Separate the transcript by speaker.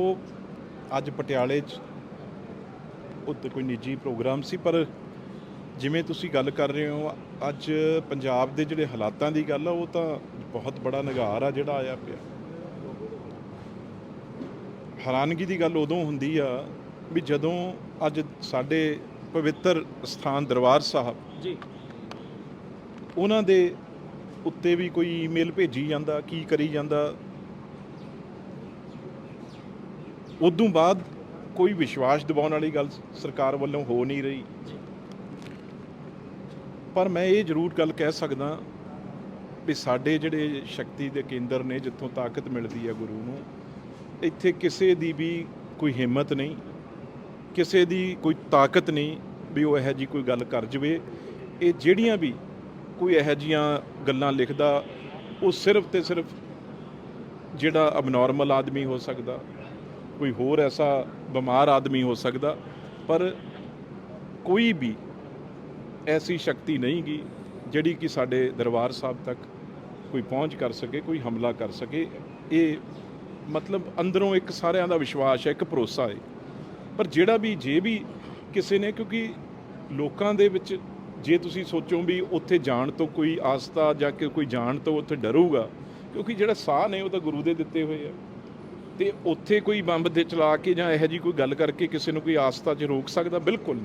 Speaker 1: ਉਹ ਅੱਜ ਪਟਿਆਲੇ 'ਚ ਉੱਤੇ ਕੋਈ ਨਿੱਜੀ ਪ੍ਰੋਗਰਾਮ ਸੀ ਪਰ ਜਿਵੇਂ ਤੁਸੀਂ ਗੱਲ ਕਰ ਰਹੇ ਹੋ ਅੱਜ ਪੰਜਾਬ ਦੇ ਜਿਹੜੇ ਹਾਲਾਤਾਂ ਦੀ ਗੱਲ ਆ ਉਹ ਤਾਂ ਬਹੁਤ ਬੜਾ ਨਿਗਾਰ ਆ ਜਿਹੜਾ ਆਇਆ ਪਿਆ। ਹੈਰਾਨਗੀ ਦੀ ਗੱਲ ਉਦੋਂ ਹੁੰਦੀ ਆ ਵੀ ਜਦੋਂ ਅੱਜ ਸਾਡੇ ਪਵਿੱਤਰ ਸਥਾਨ ਦਰਬਾਰ ਸਾਹਿਬ
Speaker 2: ਜੀ।
Speaker 1: ਉਹਨਾਂ ਦੇ ਉੱਤੇ ਵੀ ਕੋਈ ਈਮੇਲ ਭੇਜੀ ਜਾਂਦਾ ਕੀ ਕਰੀ ਜਾਂਦਾ ਉਦੋਂ ਬਾਅਦ ਕੋਈ ਵਿਸ਼ਵਾਸ ਦਿਵਾਉਣ ਵਾਲੀ ਗੱਲ ਸਰਕਾਰ ਵੱਲੋਂ ਹੋ ਨਹੀਂ ਰਹੀ। ਪਰ ਮੈਂ ਇਹ ਜ਼ਰੂਰ ਗੱਲ ਕਹਿ ਸਕਦਾ ਵੀ ਸਾਡੇ ਜਿਹੜੇ ਸ਼ਕਤੀ ਦੇ ਕੇਂਦਰ ਨੇ, ਜਿੱਥੋਂ ਤਾਕਤ ਮਿਲਦੀ ਹੈ ਗੁਰੂ ਨੂੰ, ਇੱਥੇ ਕਿਸੇ ਦੀ ਵੀ ਕੋਈ ਹਿੰਮਤ ਨਹੀਂ, ਕਿਸੇ ਦੀ ਕੋਈ ਤਾਕਤ ਨਹੀਂ ਵੀ ਉਹ ਇਹੋ ਜੀ ਕੋਈ ਗੱਲ ਕਰ ਜਵੇ। ਇਹ ਜਿਹੜੀਆਂ ਵੀ ਕੋਈ ਇਹੋ ਜੀਆਂ ਗੱਲਾਂ ਲਿਖਦਾ, ਉਹ ਸਿਰਫ ਤੇ ਸਿਰਫ ਜਿਹੜਾ ਅਬਨੋਰਮਲ ਆਦਮੀ ਹੋ ਸਕਦਾ ਕੋਈ ਹੋਰ ਐਸਾ ਬਿਮਾਰ ਆਦਮੀ ਹੋ ਸਕਦਾ, ਪਰ ਕੋਈ ਵੀ ਐਸੀ ਸ਼ਕਤੀ ਨਹੀਂ ਗੀ ਜਿਹੜੀ ਕਿ ਸਾਡੇ ਦਰਬਾਰ ਸਾਹਿਬ ਤੱਕ ਕੋਈ ਪਹੁੰਚ ਕਰ ਸਕੇ, ਕੋਈ ਹਮਲਾ ਕਰ ਸਕੇ। ਇਹ ਮਤਲਬ ਅੰਦਰੋਂ ਇੱਕ ਸਾਰਿਆਂ ਦਾ ਵਿਸ਼ਵਾਸ ਹੈ, ਇੱਕ ਭਰੋਸਾ ਹੈ। ਪਰ ਜਿਹੜਾ ਵੀ, ਜੇ ਵੀ ਕਿਸੇ ਨੇ, ਕਿਉਂਕਿ ਲੋਕਾਂ ਦੇ ਵਿੱਚ ਜੇ ਤੁਸੀਂ ਸੋਚੋ ਵੀ ਉੱਥੇ ਜਾਣ ਤੋਂ ਕੋਈ ਆਸਤਾ ਜਾਂ ਕਿ ਕੋਈ ਜਾਣ ਤੋਂ ਉੱਥੇ ਡਰੂਗਾ, ਕਿਉਂਕਿ ਜਿਹੜਾ ਸਾਹ ਨੇ ਉਹ ਤਾਂ ਗੁਰੂ ਦੇ ਦਿੱਤੇ ਹੋਏ ਆ। ਤੇ ਉੱਥੇ ਕੋਈ ਬੰਬ ਦੇ ਚਲਾ ਕੇ ਜਾਂ ਇਹੋ ਜੀ ਕੋਈ ਗੱਲ ਕਰਕੇ ਕਿਸੇ ਨੂੰ ਕੋਈ ਆਸਥਾ 'ਚ ਰੋਕ ਸਕਦਾ? ਬਿਲਕੁਲ ਨਹੀਂ।